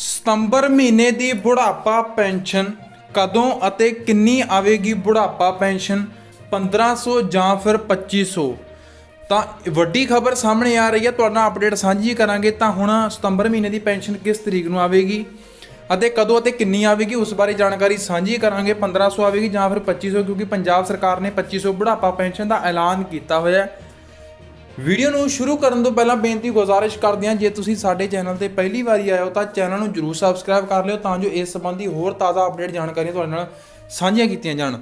ਸਤੰਬਰ ਮਹੀਨੇ ਦੀ ਬੁਢਾਪਾ ਪੈਨਸ਼ਨ ਕਦੋਂ ਅਤੇ ਕਿੰਨੀ ਆਵੇਗੀ ਬੁਢਾਪਾ ਪੈਨਸ਼ਨ? 1500 ਜਾਂ ਫਿਰ 2500 ਤਾਂ ਵੱਡੀ ਖਬਰ ਸਾਹਮਣੇ ਆ ਰਹੀ ਹੈ, ਤੁਹਾਡਾ ਅਪਡੇਟ ਸਾਂਝੀ ਕਰਾਂਗੇ। ਤਾਂ ਹੁਣ ਸਤੰਬਰ ਮਹੀਨੇ ਦੀ ਪੈਨਸ਼ਨ ਕਿਸ ਤਰੀਕ ਨੂੰ ਆਵੇਗੀ ਅਤੇ ਕਦੋਂ ਅਤੇ ਕਿੰਨੀ ਆਵੇਗੀ, ਉਸ ਬਾਰੇ ਜਾਣਕਾਰੀ ਸਾਂਝੀ ਕਰਾਂਗੇ। 1500 ਆਵੇਗੀ ਜਾਂ ਫਿਰ 2500 ਕਿਉਂਕਿ ਪੰਜਾਬ ਸਰਕਾਰ ਨੇ 2500 ਬੁਢਾਪਾ ਪੈਨਸ਼ਨ ਦਾ ਐਲਾਨ ਕੀਤਾ ਹੋਇਆ ਹੈ। ਵੀਡੀਓ ਨੂੰ ਸ਼ੁਰੂ ਕਰਨ ਤੋਂ ਪਹਿਲਾਂ ਬੇਨਤੀ, ਗੁਜ਼ਾਰਿਸ਼ ਕਰਦੇ ਹਾਂ, ਜੇ ਤੁਸੀਂ ਸਾਡੇ ਚੈਨਲ ਤੇ ਪਹਿਲੀ ਵਾਰੀ ਆਏ ਹੋ ਤਾਂ ਚੈਨਲ ਨੂੰ ਜਰੂਰ ਸਬਸਕ੍ਰਾਈਬ ਕਰ ਲਿਓ ਤਾਂ ਜੋ ਇਸ ਸੰਬੰਧੀ ਹੋਰ ਤਾਜ਼ਾ ਅਪਡੇਟ ਜਾਣਕਾਰੀਆਂ ਤੁਹਾਡੇ ਨਾਲ ਸਾਂਝੀਆਂ ਕੀਤੀਆਂ ਜਾਣ।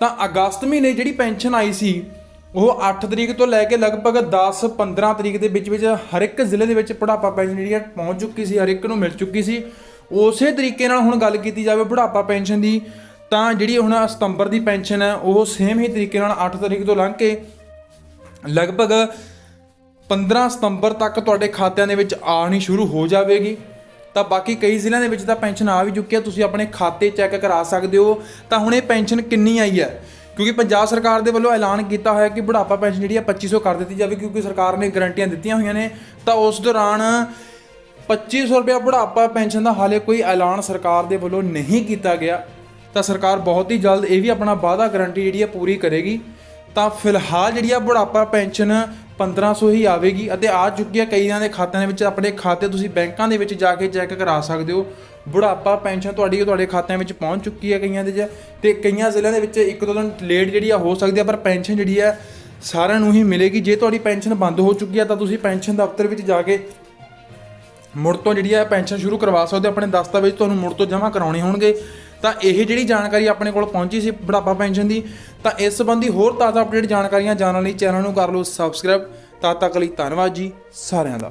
ਤਾਂ ਅਗਸਤ ਮਹੀਨੇ ਜਿਹੜੀ ਪੈਨਸ਼ਨ ਆਈ ਸੀ, ਉਹ 8 ਤਰੀਕ ਤੋਂ ਲੈ ਕੇ ਲਗਭਗ 10 15 ਤਰੀਕ ਦੇ ਵਿੱਚ ਵਿੱਚ ਹਰ ਇੱਕ ਜ਼ਿਲ੍ਹੇ ਦੇ ਵਿੱਚ ਬੁਢਾਪਾ ਪੈਨਸ਼ਨ ਜਿਹੜੀ ਹੈ ਪਹੁੰਚ ਚੁੱਕੀ ਸੀ, ਹਰ ਇੱਕ ਨੂੰ ਮਿਲ ਚੁੱਕੀ ਸੀ। ਉਸੇ ਤਰੀਕੇ ਨਾਲ ਹੁਣ ਗੱਲ ਕੀਤੀ ਜਾਵੇ ਬੁਢਾਪਾ ਪੈਨਸ਼ਨ ਦੀ, ਤਾਂ ਜਿਹੜੀ ਹੁਣ ਸਤੰਬਰ ਦੀ ਪੈਨਸ਼ਨ ਹੈ, ਉਹ ਸੇਮ ਹੀ ਤਰੀਕੇ ਨਾਲ 8 ਤਰੀਕ ਤੋਂ ਲੰਘ ਕੇ ਲਗਭਗ 15 ਸਤੰਬਰ ਤੱਕ ਤੁਹਾਡੇ ਖਾਤਿਆਂ ਦੇ ਵਿੱਚ ਆਣੀ ਸ਼ੁਰੂ ਹੋ ਜਾਵੇਗੀ। ਤਾਂ ਬਾਕੀ ਕਈ ਜ਼ਿਲ੍ਹਿਆਂ ਦੇ ਵਿੱਚ ਤਾਂ ਪੈਨਸ਼ਨ ਆ ਵੀ ਚੁੱਕੀ ਹੈ, ਤੁਸੀਂ ਆਪਣੇ ਖਾਤੇ ਚੈੱਕ ਕਰਾ ਸਕਦੇ ਹੋ। ਤਾਂ ਹੁਣ ਇਹ ਪੈਨਸ਼ਨ ਕਿੰਨੀ ਆਈ ਹੈ? ਕਿਉਂਕਿ ਪੰਜਾਬ ਸਰਕਾਰ ਦੇ ਵੱਲੋਂ ਐਲਾਨ ਕੀਤਾ ਹੋਇਆ ਕਿ ਬੁਢਾਪਾ ਪੈਨਸ਼ਨ ਜਿਹੜੀ ਹੈ 2500 ਕਰ ਦਿੱਤੀ ਜਾਵੇ, ਕਿਉਂਕਿ ਸਰਕਾਰ ਨੇ ਗਰੰਟੀਆਂ ਦਿੱਤੀਆਂ ਹੋਈਆਂ ਨੇ। ਤਾਂ ਉਸ ਦੌਰਾਨ 2500 ਰੁਪਏ ਬੁਢਾਪਾ ਪੈਨਸ਼ਨ ਦਾ ਹਾਲੇ ਕੋਈ ਐਲਾਨ ਸਰਕਾਰ ਦੇ ਵੱਲੋਂ ਨਹੀਂ ਕੀਤਾ ਗਿਆ। ਤਾਂ ਸਰਕਾਰ ਬਹੁਤ ਹੀ ਜਲਦ ਇਹ ਵੀ ਆਪਣਾ ਵਾਅਦਾ ਗਾਰੰਟੀ ਜਿਹੜੀ ਹੈ ਪੂਰੀ ਕਰੇਗੀ। ਤਾਂ ਫਿਲਹਾਲ ਜਿਹੜੀ ਆ ਬੁਢਾਪਾ ਪੈਨਸ਼ਨ 1500 ਹੀ ਆਵੇਗੀ ਅਤੇ ਆ ਚੁੱਕੀ ਹੈ ਕਈਆਂ ਦੇ ਖਾਤਿਆਂ ਦੇ ਵਿੱਚ ਆਪਣੇ ਖਾਤੇ ਤੁਸੀਂ ਬੈਂਕਾਂ ਦੇ ਵਿੱਚ ਜਾ ਕੇ ਚੈੱਕ ਕਰਾ ਸਕਦੇ ਹੋ। ਬੁਢਾਪਾ ਪੈਨਸ਼ਨ ਤੁਹਾਡੀ ਤੁਹਾਡੇ ਖਾਤਿਆਂ ਵਿੱਚ ਪਹੁੰਚ ਚੁੱਕੀ ਹੈ ਕਈਆਂ ਦੇ 'ਚ ਤੇ ਕਈਆਂ ਜ਼ਿਲ੍ਹਿਆਂ ਦੇ ਵਿੱਚ ਇੱਕ ਦੋ ਦਿਨ ਲੇਟ ਜਿਹੜੀ ਆ ਹੋ ਸਕਦੀ ਆ, ਪਰ ਪੈਨਸ਼ਨ ਜਿਹੜੀ ਆ ਸਾਰਿਆਂ ਨੂੰ ਹੀ ਮਿਲੇਗੀ। ਜੇ ਤੁਹਾਡੀ ਪੈਨਸ਼ਨ ਬੰਦ ਹੋ ਚੁੱਕੀ ਆ, ਤਾਂ ਤੁਸੀਂ ਪੈਨਸ਼ਨ ਦਫ਼ਤਰ ਵਿੱਚ ਜਾ ਕੇ ਮੁੜ ਤੋਂ ਜਿਹੜੀ ਆ ਪੈਨਸ਼ਨ ਸ਼ੁਰੂ ਕਰਵਾ ਸਕਦੇ ਹੋ। ਆਪਣੇ ਦਸਤਾਵੇਜ਼ ਤੁਹਾਨੂੰ ਮੁੜ ਤੋਂ ਜਮ੍ਹਾਂ ਕਰਾਉਣੇ ਹੋਣਗੇ। ਤਾਂ ਇਹ ਜਿਹੜੀ ਜਾਣਕਾਰੀ ਆਪਣੇ ਕੋਲ ਪਹੁੰਚੀ ਸੀ ਬੁਢਾਪਾ ਪੈਨਸ਼ਨ ਦੀ, ਤਾਂ ਇਸ ਸੰਬੰਧੀ ਹੋਰ ਤਾਜ਼ਾ ਅਪਡੇਟ ਜਾਣਕਾਰੀਆਂ ਜਾਣਨ ਲਈ ਚੈਨਲ ਨੂੰ ਕਰ ਲਓ ਸਬਸਕ੍ਰਾਈਬ ਤਦ ਤੱਕ ਲਈ ਧੰਨਵਾਦ ਜੀ ਸਾਰਿਆਂ ਦਾ।